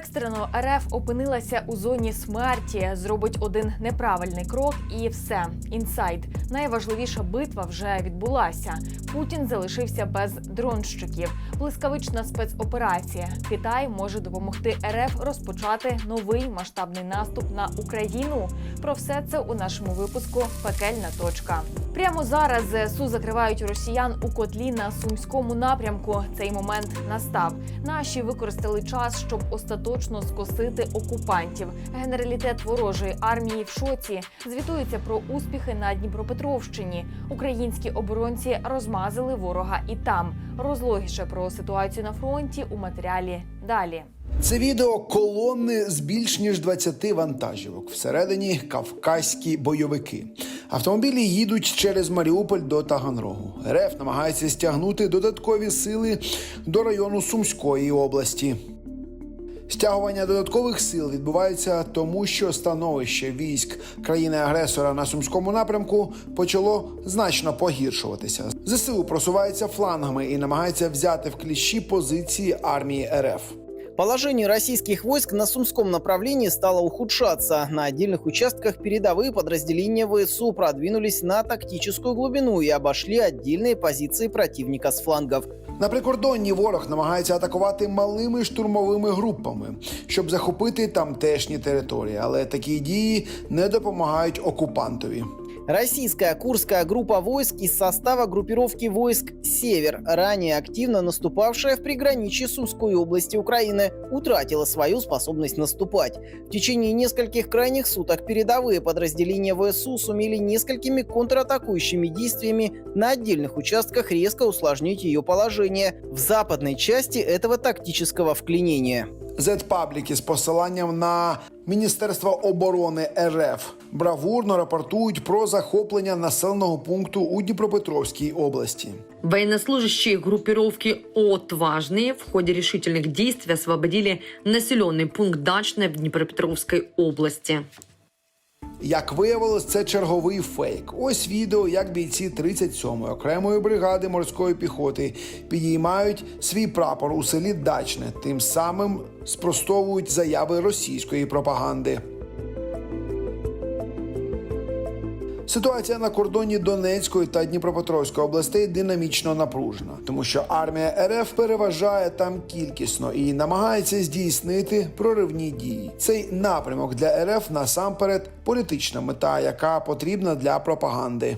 Екстрено РФ опинилася у зоні смерті. Зробить один неправильний крок, і все. Інсайд. Найважливіша битва вже відбулася. Путін залишився без дронщиків. Блискавична спецоперація. Китай може допомогти РФ розпочати новий масштабний наступ на Україну. Про все це у нашому випуску Пекельна точка. Прямо зараз ЗСУ закривають росіян у котлі на сумському напрямку. Цей момент настав. Наші використали час, щоб остаточно скосити окупантів. Генералітет ворожої армії в шоці звітується про успіхи на Дніпропетровщині. Українські оборонці розмазали ворога і там. Розлогіше про ситуацію на фронті у матеріалі далі. Це відео колони з більш ніж 20 вантажівок. Всередині кавказькі бойовики. Автомобілі їдуть через Маріуполь до Таганрогу. РФ намагається стягнути додаткові сили до району Сумської області. Стягування додаткових сил відбувається тому, що становище військ країни-агресора на сумському напрямку почало значно погіршуватися. ЗСУ просувається флангами і намагається взяти в кліщі позиції армії РФ. Положение российских войск на Сумском направлении стало ухудшаться. На отдельных участках передовые подразделения ВСУ продвинулись на тактическую глубину и обошли отдельные позиции противника с флангов. На прикордонні ворог намагається атакувати малими штурмовими групами, щоб захопити тамтешні території, але такі дії не допомагають окупантові. Российская Курская группа войск из состава группировки войск «Север», ранее активно наступавшая в приграничье Сумской области Украины, утратила свою способность наступать. В течение нескольких крайних суток передовые подразделения ВСУ сумели несколькими контратакующими действиями на отдельных участках резко усложнить ее положение в западной части этого тактического вклинения. Зетпабліки з посиланням на Міністерство оборони РФ бравурно рапортують про захоплення населеного пункту у Дніпропетровській області. Военнослужащие группировки «Отважные» в ходе решительных действий освободили населенный пункт Дачное в Днепропетровской области. Як виявилось, це черговий фейк. Ось відео, як бійці 37-ї окремої бригади морської піхоти підіймають свій прапор у селі Дачне, тим самим спростовують заяви російської пропаганди. Ситуація на кордоні Донецької та Дніпропетровської областей динамічно напружена, тому що армія РФ переважає там кількісно і намагається здійснити проривні дії. Цей напрямок для РФ насамперед політична мета, яка потрібна для пропаганди.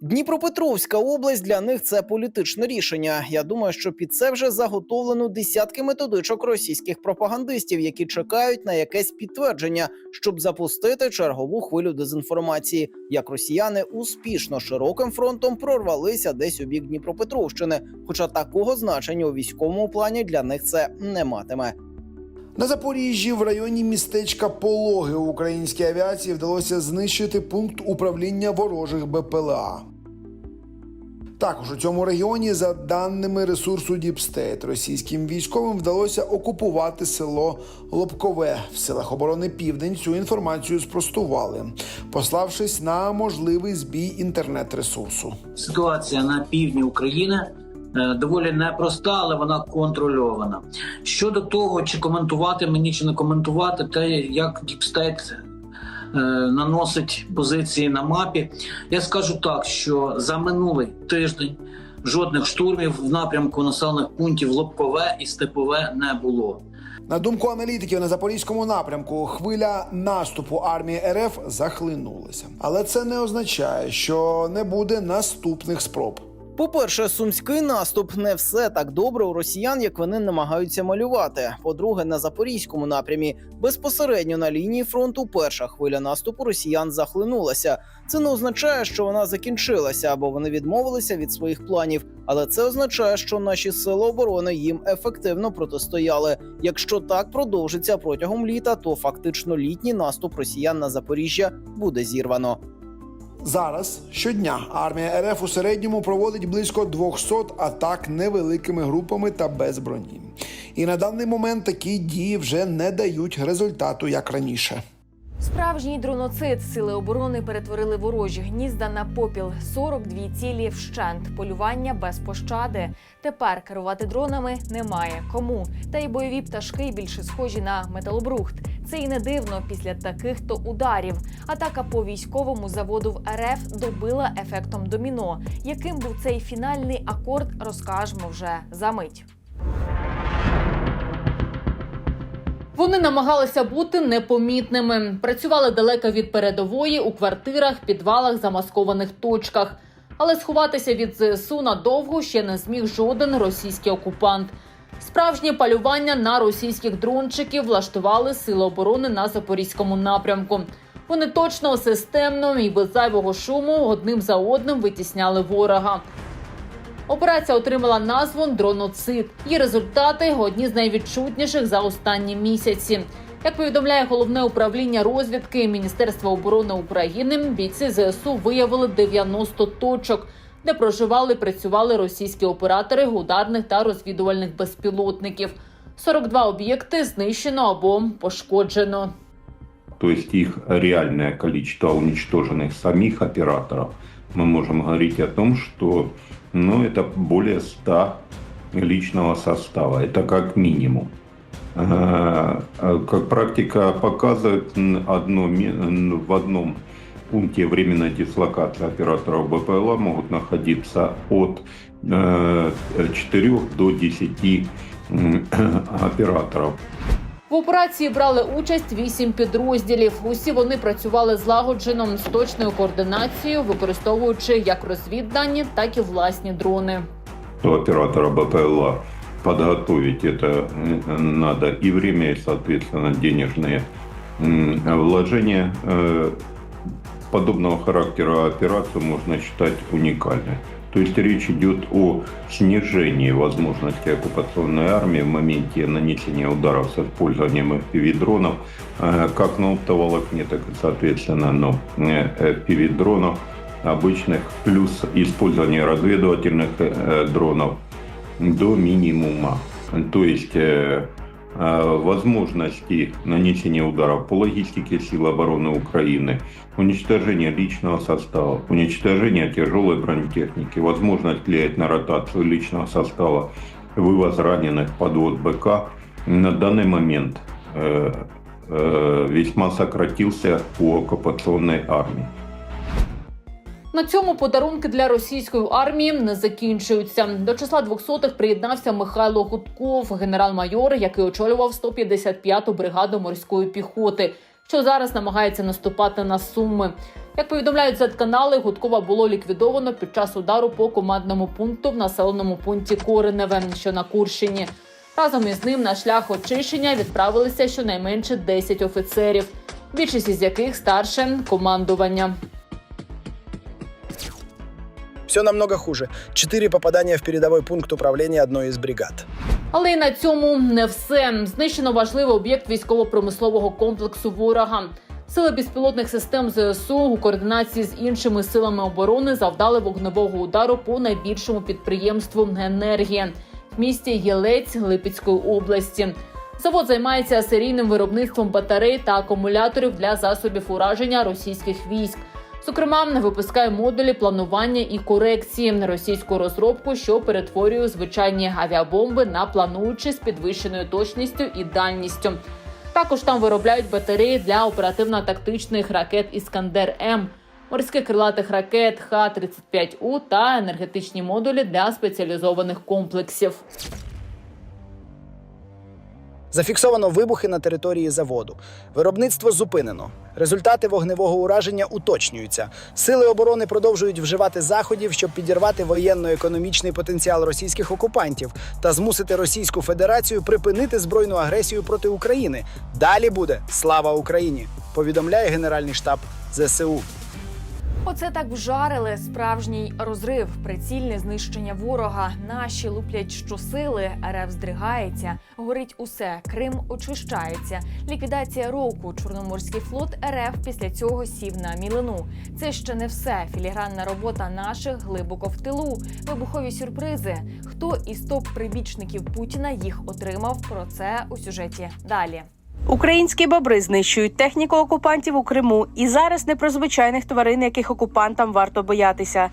Дніпропетровська область для них це політичне рішення. Я думаю, що під це вже заготовлено десятки методичок російських пропагандистів, які чекають на якесь підтвердження, щоб запустити чергову хвилю дезінформації. Як росіяни успішно широким фронтом прорвалися десь у бік Дніпропетровщини, хоча такого значення у військовому плані для них це не матиме. На Запоріжжі в районі містечка Пологи українській авіації вдалося знищити пункт управління ворожих БПЛА. Також у цьому регіоні, за даними ресурсу Діпстейт, російським військовим вдалося окупувати село Лобкове. В силах оборони Південь цю інформацію спростували, пославшись на можливий збій інтернет-ресурсу. ситуація на півдні України доволі непроста, але вона контрольована. Щодо того, чи коментувати мені, чи не коментувати, те, як Діпстейт наносить позиції на мапі, я скажу так, що за минулий тиждень жодних штурмів в напрямку населених пунктів Лобкове і Степове не було. На думку аналітиків на запорізькому напрямку, хвиля наступу армії РФ захлинулася, але це не означає, що не буде наступних спроб. По-перше, сумський наступ не все так добре у росіян, як вони намагаються малювати. По-друге, на запорізькому напрямі безпосередньо на лінії фронту перша хвиля наступу росіян захлинулася. Це не означає, що вона закінчилася або вони відмовилися від своїх планів, але це означає, що наші сили оборони їм ефективно протистояли. Якщо так продовжиться протягом літа, то фактично літній наступ росіян на Запоріжжя буде зірвано. Зараз щодня армія РФ у середньому проводить близько 200 атак невеликими групами та без броні. І на даний момент такі дії вже не дають результату як раніше. Справжній дроноцид сили оборони перетворили ворожі гнізда на попіл. 42 цілі вщент. Полювання без пощади. Тепер керувати дронами немає кому. Та й бойові пташки більше схожі на металобрухт. Це і не дивно після таких то ударів. Атака по військовому заводу в РФ добила ефектом доміно. Яким був цей фінальний акорд, розкажемо вже за мить. Вони намагалися бути непомітними, працювали далеко від передової у квартирах, підвалах, замаскованих точках. Але сховатися від ЗСУ надовго ще не зміг жоден російський окупант. Справжнє полювання на російських дрончиків влаштували сили оборони на запорізькому напрямку. Вони точно системно і без зайвого шуму одним за одним витісняли ворога. Операція отримала назву дроноцид. Її результати одні з найвідчутніших за останні місяці. Як повідомляє головне управління розвідки Міністерства оборони України, бійці ЗСУ виявили 90 точок, де проживали і працювали російські оператори ударних та розвідувальних безпілотників. 42 об'єкти знищено або пошкоджено. то есть их реальное количество уничтоженных самих операторов, мы можем говорить о том, что ну, это более 100 личного состава. Это как минимум. Э, э, Как практика показывает, одно, в одном пункте временной дислокации операторов БПЛА могут находиться от 4 до 10 м, операторов. В операції брали участь вісім підрозділів. Усі вони працювали злагоджено з точною координацією, використовуючи як розвіддані, так і власні дрони. у оператора БПЛА подготовить это э, надо и время, и, соответственно, денежные м, вложения. Э, Подобного характера операцию можно считать уникальной. То есть речь идет о снижении возможности оккупационной армии в моменте нанесения ударов с использованием FPV-дронов, э, как на оптоволокне, так и, соответственно, на э, FPV-дронов обычных, плюс использование разведывательных э, дронов до минимума. То есть э, э, возможности нанесения ударов по логистике сил обороны Украины, уничтожение личного состава, уничтожение тяжелой бронетехники, возможность влиять на ротацию личного состава, вывоз раненых, подвод БК на данный момент э, э, весьма сократился у оккупационной армии. На цьому подарунки для російської армії не закінчуються. До числа 200-х приєднався Михайло Гудков, генерал-майор, який очолював 155-ту бригаду морської піхоти, що зараз намагається наступати на суми. Як повідомляють Z-канали, Гудкова було ліквідовано під час удару по командному пункту в населеному пункті Кореневе, що на Курщині. Разом із ним на шлях очищення відправилися щонайменше 10 офіцерів, більшість із яких старше командування. Все намного хуже. Четыре попадания в передовой пункт управления одной из бригад. Але й на цьому не все. Знищено важливий об'єкт військово-промислового комплексу ворога. Сили безпілотних систем ЗСУ у координації з іншими силами оборони завдали вогневого удару по найбільшому підприємству енергія в місті Єлець Липецької області. Завод займається серійним виробництвом батарей та акумуляторів для засобів ураження російських військ. Зокрема, випускає модулі планування і корекції на російську розробку, що перетворює звичайні авіабомби на плануючі з підвищеною точністю і дальністю. Також там виробляють батареї для оперативно-тактичних ракет Іскандер М, морських крилатих ракет Х-35У та енергетичні модулі для спеціалізованих комплексів. Зафіксовано вибухи на території заводу. Виробництво зупинено. Результати вогневого ураження уточнюються. Сили оборони продовжують вживати заходів, щоб підірвати воєнно-економічний потенціал російських окупантів та змусити Російську Федерацію припинити збройну агресію проти України. Далі буде слава Україні! Повідомляє Генеральний штаб ЗСУ. Оце так вжарили справжній розрив, прицільне знищення ворога. Наші луплять щосили, РФ здригається, горить усе. Крим очищається. Ліквідація року. Чорноморський флот РФ після цього сів на мілину. Це ще не все. Філігранна робота наших глибоко в тилу. Вибухові сюрпризи. Хто із топ прибічників Путіна їх отримав? Про це у сюжеті далі. Українські бобри знищують техніку окупантів у Криму, і зараз не про звичайних тварин, яких окупантам варто боятися.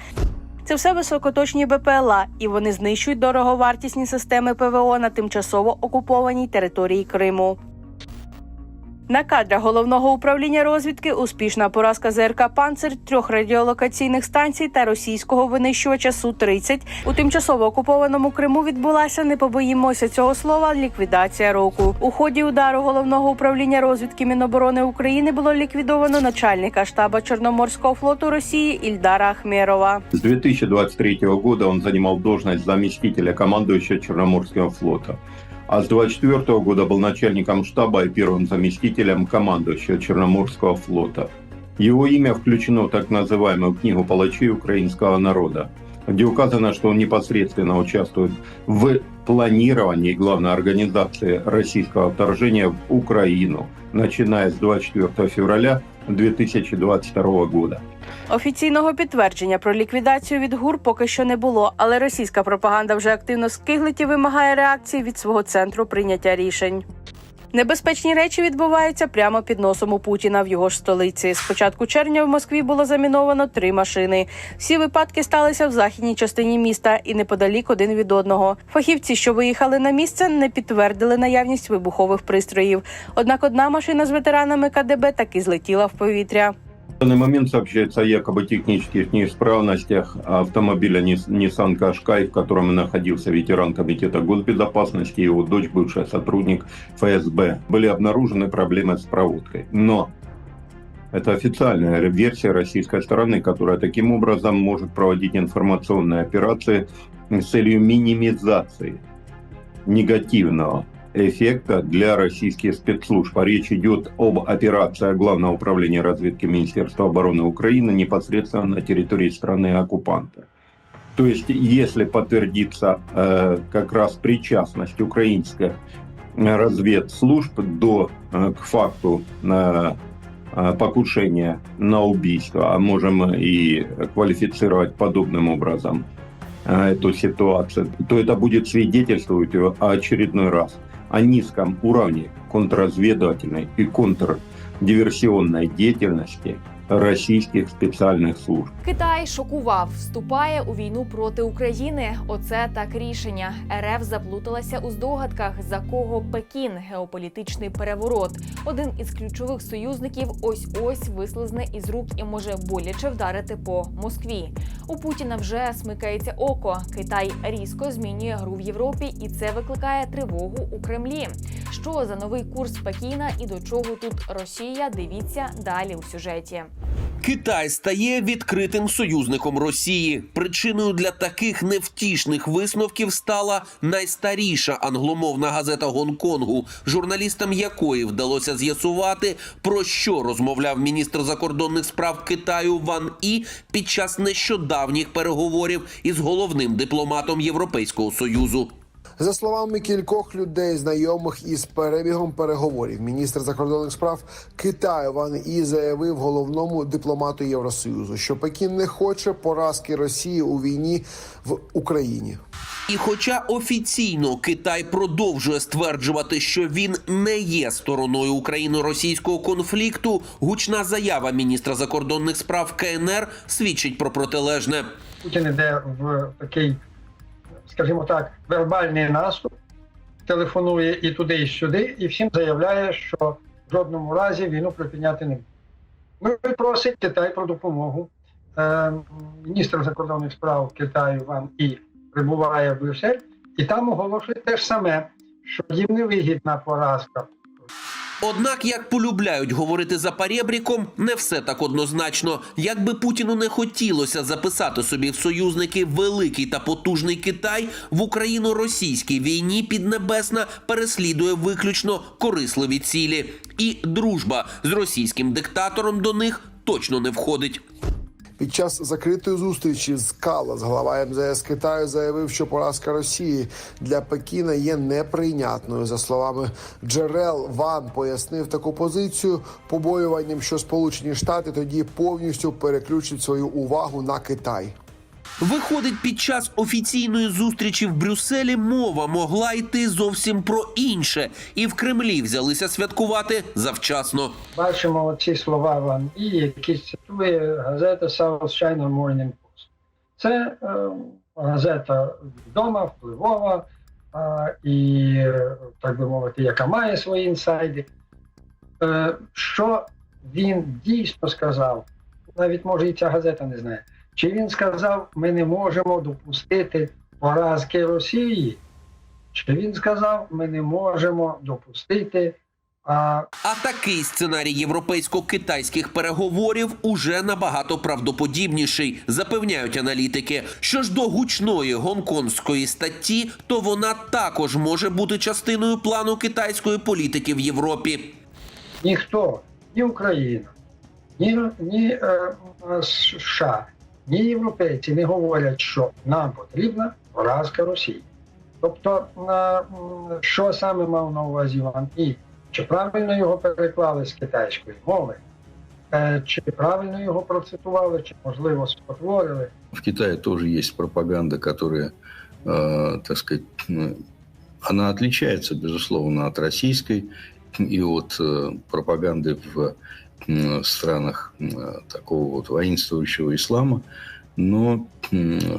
Це все високоточні БПЛА, і вони знищують дороговартісні системи ПВО на тимчасово окупованій території Криму. На кадрах головного управління розвідки успішна поразка ЗРК «Панцир», трьох радіолокаційних станцій та російського винищувача Су-30 у тимчасово окупованому Криму відбулася. Не побоїмося цього слова. Ліквідація року у ході удару головного управління розвідки Міноборони України було ліквідовано начальника штаба Чорноморського флоту Росії Ільдара Ахмерова. С 2023 года он занимал должность заместителя командующего Черноморского флота. А с 2024 года был начальником штаба и первым заместителем командующего Черноморского флота. Его имя включено в так называемую книгу палачей украинского народа, где указано, что он непосредственно участвует в планировании главной организации российского вторжения в Украину, начиная с 24 февраля 2022 года. Офіційного підтвердження про ліквідацію від ГУР поки що не було, але російська пропаганда вже активно скиглить і вимагає реакції від свого центру прийняття рішень. Небезпечні речі відбуваються прямо під носом у Путіна в його ж столиці. З початку червня в Москві було заміновано три машини. Всі випадки сталися в західній частині міста і неподалік один від одного. Фахівці, що виїхали на місце, не підтвердили наявність вибухових пристроїв. Однак одна машина з ветеранами КДБ таки злетіла в повітря. В данный момент сообщается о якобы технических неисправностях автомобиля Nissan Qashqai, в котором находился ветеран Комитета госбезопасности и его дочь, бывшая сотрудник ФСБ. Были обнаружены проблемы с проводкой. Но это официальная версия российской стороны, которая таким образом может проводить информационные операции с целью минимизации негативного эффекта для российских спецслужб. А Речь идет об операции Главного управления разведки Министерства обороны Украины непосредственно на территории страны-оккупанта. То есть, если подтвердится э, как раз причастность украинских разведслужб до, э, к факту э, э, покушения на убийство, а можем и квалифицировать подобным образом э, эту ситуацию, то это будет свидетельствовать о очередной раз о низком уровне контрразведывательной и контрдиверсионной деятельности российских специальных служб. Китай шокував, вступає у війну проти України. Оце так рішення. РФ заплуталася у здогадках, за кого Пекін геополітичний переворот. Один із ключових союзників ось ось вислизне із рук і може боляче вдарити по Москві. У Путіна вже смикається око. Китай різко змінює гру в Європі, і це викликає тривогу у Кремлі. Що за новий курс Пекіна і до чого тут Росія? Дивіться далі у сюжеті. Китай стає відкритим союзником Росії. Причиною для таких невтішних висновків стала найстаріша англомовна газета Гонконгу, журналістам якої вдалося з'ясувати, про що розмовляв міністр закордонних справ Китаю Ван І під час нещодавніх переговорів із головним дипломатом Європейського союзу. За словами кількох людей, знайомих із перебігом переговорів, міністр закордонних справ Китаю Ван І заявив головному дипломату Євросоюзу, що Пекін не хоче поразки Росії у війні в Україні. І хоча офіційно Китай продовжує стверджувати, що він не є стороною україно-російського конфлікту, гучна заява міністра закордонних справ КНР свідчить про протилежне. Путін іде в такий, скажімо так, вербальний наступ, телефонує і туди, і сюди, і всім заявляє, що в жодному разі війну припиняти не буде. Ну і просить Китай про допомогу. Е, міністр закордонних справ Китаю Ван І прибуває в Брюссель, і там оголошує те ж саме, що їм не вигідна поразка. Однак, як полюбляють говорити за парєбріком, не все так однозначно. Якби Путіну не хотілося записати собі в союзники великий та потужний Китай, в Україно-російській війні Піднебесна переслідує виключно корисливі цілі, і дружба з російським диктатором до них точно не входить. Під час закритої зустрічі з Калас глава МЗС Китаю заявив, що поразка Росії для Пекіна є неприйнятною. За словами джерел, Ван пояснив таку позицію побоюванням, що Сполучені Штати тоді повністю переключать свою увагу на Китай. Виходить, під час офіційної зустрічі в Брюсселі мова могла йти зовсім про інше, і в Кремлі взялися святкувати завчасно. Бачимо оці слова в Англії, які цитує газета South China Morning Post. Це е, газета відома, впливова е, і, так би мовити, яка має свої інсайди. Е, що він дійсно сказав, навіть може і ця газета не знає. Чи він сказав, ми не можемо допустити поразки Росії? Чи він сказав, ми не можемо допустити а, А такий сценарій європейсько-китайських переговорів уже набагато правдоподібніший, запевняють аналітики. Що ж до гучної гонконгської статті, то вона також може бути частиною плану китайської політики в Європі. ніхто, ні Україна, ні, ні е, е, США, ні європейці не говорять, що нам потрібна поразка Росії. Тобто, е, м, що саме мав на увазі Іван І чи правильно його переклали з китайської мови, е, чи правильно його процитували, чи можливо спотворили. В Китае тоже есть пропаганда, которая, э, так сказать, ну, она отличается, безусловно, от российской и от э, пропаганды в м, странах такого вот воинствующего ислама. Но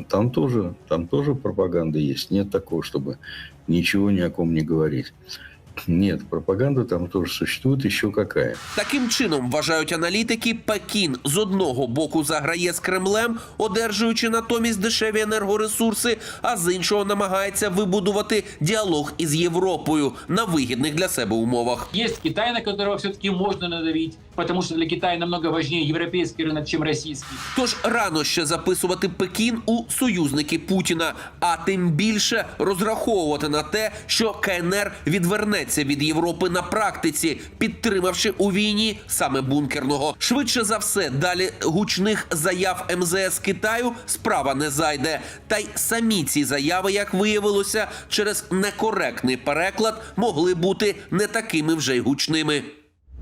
там тоже, там тоже пропаганда есть. Нет такого, чтобы ничего ни о ком не говорить. Нет, пропаганда там тоже существует еще какая. Таким чином, вважають аналітики, Пекін з одного боку заграє з Кремлем, одержуючи натомість дешеві енергоресурси, а з іншого намагається вибудувати діалог із Європою на вигідних для себе умовах. Есть Китай, на которого все-таки можно надавить, потому что для Китая намного важнее европейский рынок, чем российский. Тож рано ще записувати Пекін у союзники Путіна, а тим більше розраховувати на те, що КНР відвернеться від Європи на практиці, підтримавши у війні саме бункерного. Швидше за все, далі гучних заяв МЗС Китаю справа не зайде. Та й самі ці заяви, як виявилося, через некоректний переклад могли бути не такими вже й гучними.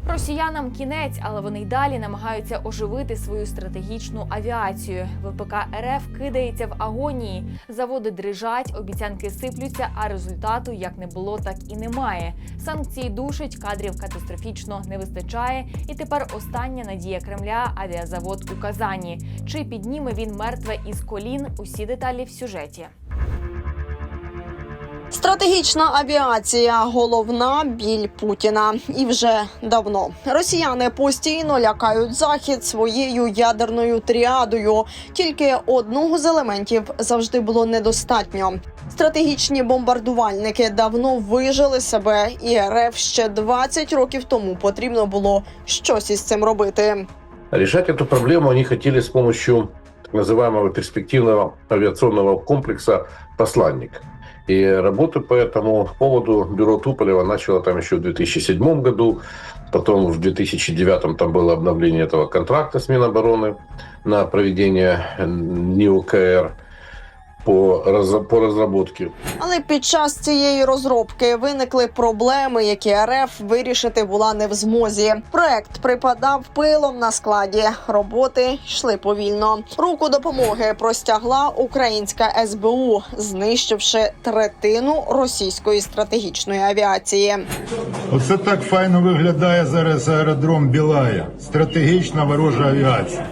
Росіянам кінець, але вони й далі намагаються оживити свою стратегічну авіацію. ВПК РФ кидається в агонії. Заводи дрижать, обіцянки сиплються, а результату як не було, так і немає. Санкції душать, кадрів катастрофічно не вистачає. І тепер остання надія Кремля авіазавод у Казані. Чи підніме він мертве із колін? Усі деталі в сюжеті. Стратегічна авіація головна біль Путіна, і вже давно росіяни постійно лякають захід своєю ядерною тріадою. Тільки одного з елементів завжди було недостатньо. Стратегічні бомбардувальники давно вижили себе, і РФ ще 20 років тому потрібно було щось із цим робити. Решать эту проблему они хотели с помощью так называемого перспективного авиационного комплекса «Посланник». И работу по этому поводу бюро Туполева начало там еще в 2007 году, потом в 2009 там было обновление этого контракта с Минобороны на проведение НИОКР по, раз- по разработке. Але під час цієї розробки виникли проблеми, які РФ вирішити була не в змозі. Проект припадав пилом на складі. Роботи йшли повільно. Руку допомоги простягла українська СБУ, знищивши третину російської стратегічної авіації. Оце так файно виглядає зараз аеродром Білая. Стратегічна ворожа авіація.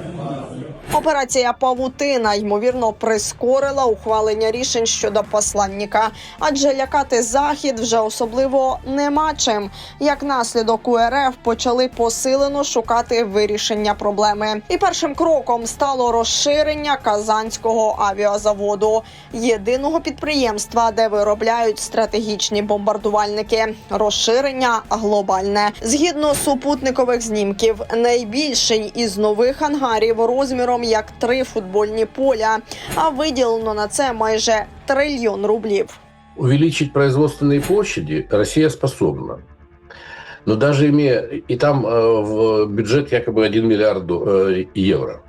Операція Павутина ймовірно прискорила ухвалення рішень щодо посланника, адже лякати захід вже особливо нема чим. Як наслідок у РФ почали посилено шукати вирішення проблеми. І першим кроком стало розширення казанського авіазаводу, єдиного підприємства, де виробляють стратегічні бомбардувальники. Розширення глобальне. Згідно супутникових знімків, найбільший із нових ангарів розміром як три футбольні поля. А виділено на це майже трильйон рублів. Увеличить производственные площади Россия способна. Но даже имея, и там э, в бюджет якобы 1 миллиард э, евро.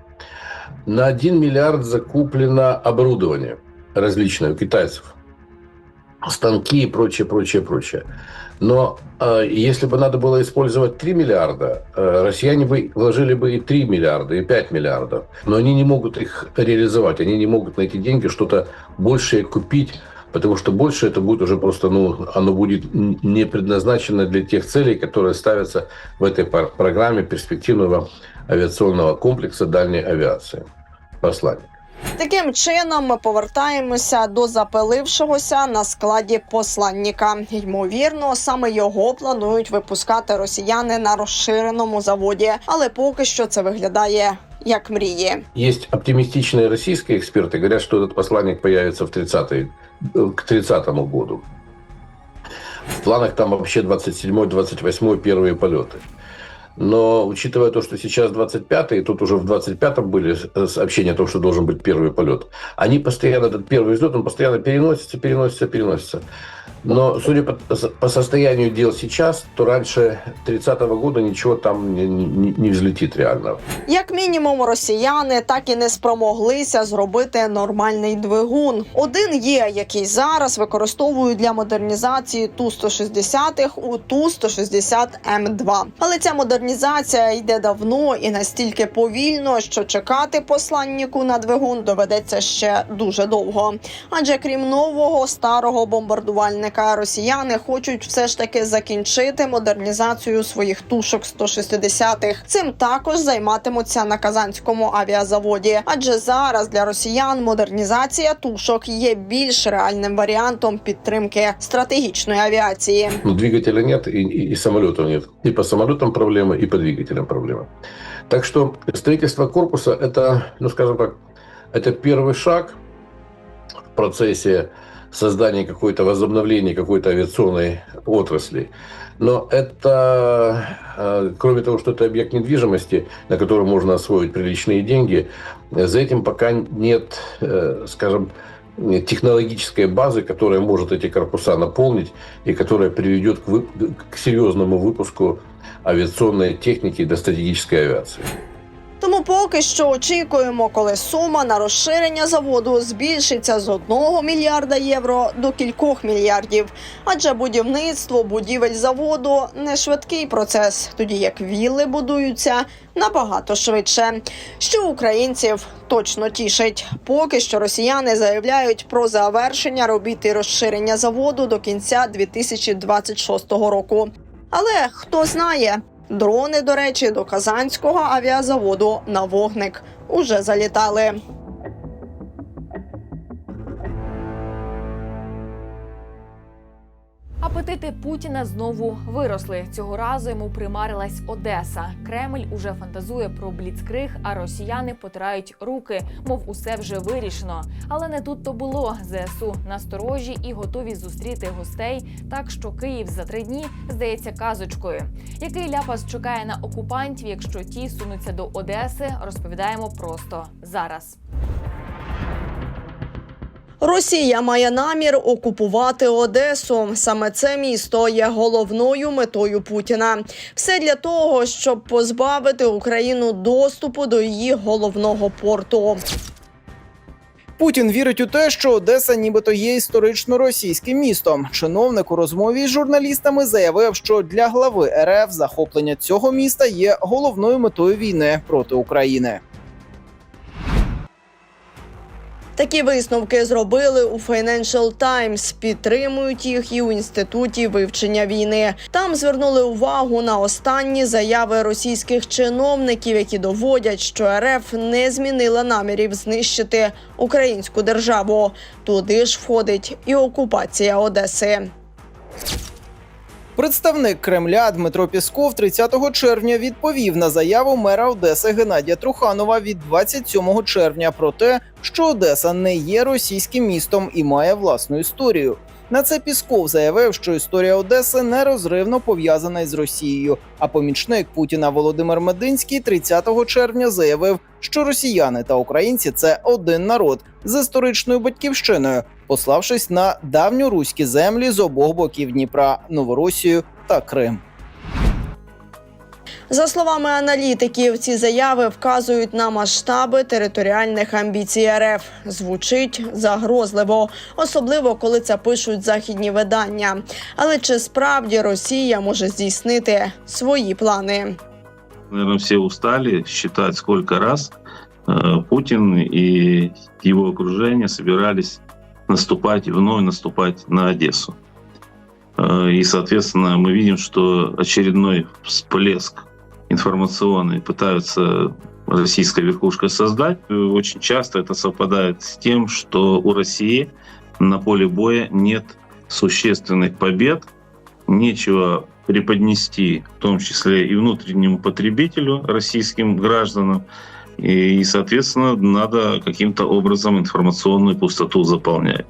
На 1 миллиард закуплено оборудование различное у китайцев. станки и прочее, прочее, прочее. Но э, если бы надо было использовать 3 миллиарда, э, россияне бы вложили бы и 3 миллиарда, и 5 миллиардов. Но они не могут их реализовать, они не могут на эти деньги что-то большее купить, потому что больше это будет уже просто, ну, оно будет не предназначено для тех целей, которые ставятся в этой программе перспективного авиационного комплекса дальней авиации. Посланник. Таким чином, ми повертаємося до запилившогося на складі посланника. Ймовірно, саме його планують випускати росіяни на розширеному заводі, але поки що це виглядає як мрії. Есть оптимистичные российские эксперты, говорят, что этот посланник появится в 30 к 30 году. В планах там вообще 27-28 первые полеты. Но учитывая то, что сейчас 25-й, и тут уже в 25-м были с- сообщения о том, что должен быть первый полет, они постоянно, этот первый взлет, он постоянно переносится, переносится, переносится. Но судя по, по состоянию дел сейчас, то раньше 30-го года ничего там не, не- не взлетит реально. Як мінімум, росіяни так і не спромоглися зробити нормальний двигун. Один є, який зараз використовують для модернізації ту 160 у ту 160 М2. Але ця модернізація йде давно і настільки повільно, що чекати посланнику на двигун доведеться ще дуже довго. Адже крім нового старого бомбардувальника, росіяни хочуть все ж таки закінчити модернізацію своїх тушок 160-х. Цим також займатимуться на казанському авіазаводі. Адже зараз для росіян модернізація тушок є більш реальним варіантом підтримки стратегічної авіації. Ну, двигателя нет и, и, и самолетов нет. И по самолетам проблемы, и по двигателям проблемы. Так что строительство корпуса – это, ну, скажем так, это первый шаг в процессе Создания какой-то возобновления какой-то авиационной отрасли. Но это, э, кроме того, что это объект недвижимости, на котором можно освоить приличные деньги, за этим пока нет, э, скажем, технологической базы, которая может эти корпуса наполнить и которая приведет к, вып- к серьезному выпуску авиационной техники до стратегической авиации. Тому поки що очікуємо, коли сума на розширення заводу збільшиться з 1 мільярда євро до кількох мільярдів. Адже будівництво будівель заводу не швидкий процес, тоді як вілли будуються набагато швидше. Що українців точно тішить. Поки що росіяни заявляють про завершення робіт і розширення заводу до кінця 2026 року. Але хто знає, дрони, до речі, до казанського авіазаводу на вогник уже залітали. Апетити Путіна знову виросли. Цього разу йому примарилась Одеса. Кремль уже фантазує про бліцкриг, а росіяни потирають руки, мов усе вже вирішено. Але не тут то було. ЗСУ насторожі і готові зустріти гостей, так що Київ за три дні здається казочкою. Який ляпас чекає на окупантів, якщо ті сунуться до Одеси, розповідаємо просто зараз. Росія має намір окупувати Одесу. Саме це місто є головною метою Путіна. Все для того, щоб позбавити Україну доступу до її головного порту. Путін вірить у те, що Одеса нібито є історично російським містом. Чиновник у розмові з журналістами заявив, що для глави РФ захоплення цього міста є головною метою війни проти України. Такі висновки зробили у Financial Times, підтримують їх і у інституті вивчення війни. Там звернули увагу на останні заяви російських чиновників, які доводять, що РФ не змінила намірів знищити українську державу. Туди ж входить і окупація Одеси. Представник Кремля Дмитро Пісков 30 червня відповів на заяву мера Одеси Геннадія Труханова від 27 червня про те, що Одеса не є російським містом і має власну історію. На це Пісков заявив, що історія Одеси нерозривно пов'язана із Росією. А помічник Путіна Володимир Мединський 30 червня заявив, що росіяни та українці це один народ з історичною батьківщиною, пославшись на давньоруські землі з обох боків Дніпра, Новоросію та Крим. За словами аналітиків, ці заяви вказують на масштаби територіальних амбіцій РФ. Звучить загрозливо, особливо коли це пишуть західні видання. Але чи справді Росія може здійснити свої плани? Наверное, все устали считать, сколько раз э, Путин и его окружение собирались наступать, вновь наступать на Одессу. Э, И, соответственно, мы видим, что очередной всплеск информационный пытаются российская верхушка создать. Э, Очень часто это совпадает с тем, что у России на поле боя нет существенных побед, нечего преподнести, в том числе и внутреннему потребителю, российским гражданам, и, соответственно, надо каким-то образом информационную пустоту заполнять.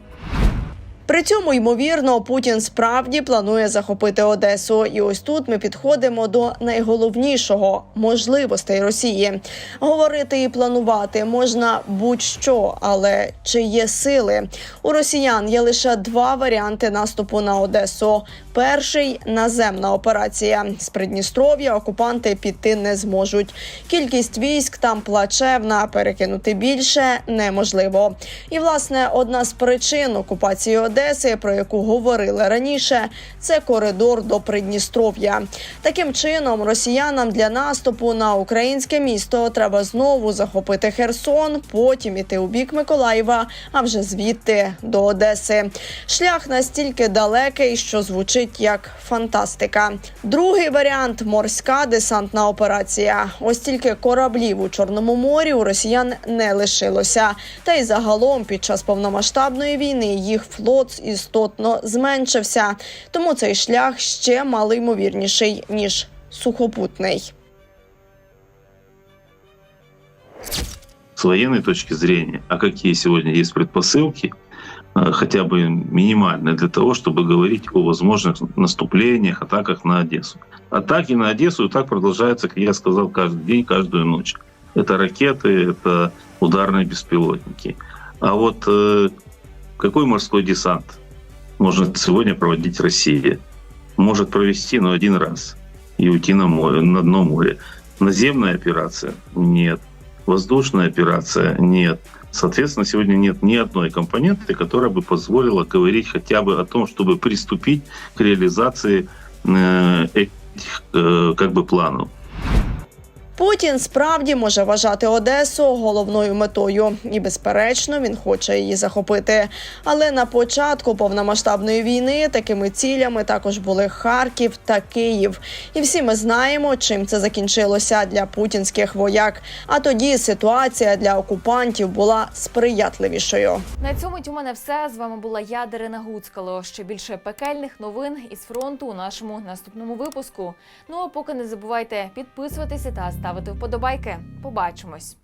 При цьому, ймовірно, Путін справді планує захопити Одесу. І ось тут ми підходимо до найголовнішого можливостей Росії. Говорити і планувати можна будь-що, але чи є сили у росіян? Є лише два варіанти наступу на Одесу. Перший наземна операція з Придністров'я. Окупанти піти не зможуть. Кількість військ там плачевна, перекинути більше неможливо. І власне одна з причин окупації Одеси, про яку говорили раніше, це коридор до Придністров'я. Таким чином, росіянам для наступу на українське місто треба знову захопити Херсон, потім іти у бік Миколаєва, а вже звідти до Одеси. Шлях настільки далекий, що звучить як фантастика. Другий варіант морська десантна операція. Ось тільки кораблів у Чорному морі у росіян не лишилося. Та й загалом під час повномасштабної війни їх флот істотно зменшився. Тому цей шлях ще малоймовірніший ніж сухопутний. С военной точки зрения, а какие сегодня есть предпосылки, э, хотя бы минимальные для того, чтобы говорить о возможных наступлениях, атаках на Одессу. Атаки на Одессу и так продолжаются, как я сказал, каждый день, каждую ночь. Это ракеты, это ударные беспилотники. А вот э, какой морской десант может сегодня проводить Россия? Может провести, но один раз и уйти на море, на дно моря. Наземная операция? Нет. Воздушная операция? Нет. Соответственно, сегодня нет ни одной компоненты, которая бы позволила говорить хотя бы о том, чтобы приступить к реализации э, этих э, как бы планов. Путін справді може вважати Одесу головною метою, і безперечно він хоче її захопити. Але на початку повномасштабної війни такими цілями також були Харків та Київ. І всі ми знаємо, чим це закінчилося для путінських вояк. А тоді ситуація для окупантів була сприятливішою. На цьому у мене все. З вами була я, Дарина Гуцкало. Ще більше пекельних новин із фронту у нашому наступному випуску. Ну а поки не забувайте підписуватися та ставити вподобайки. Побачимось.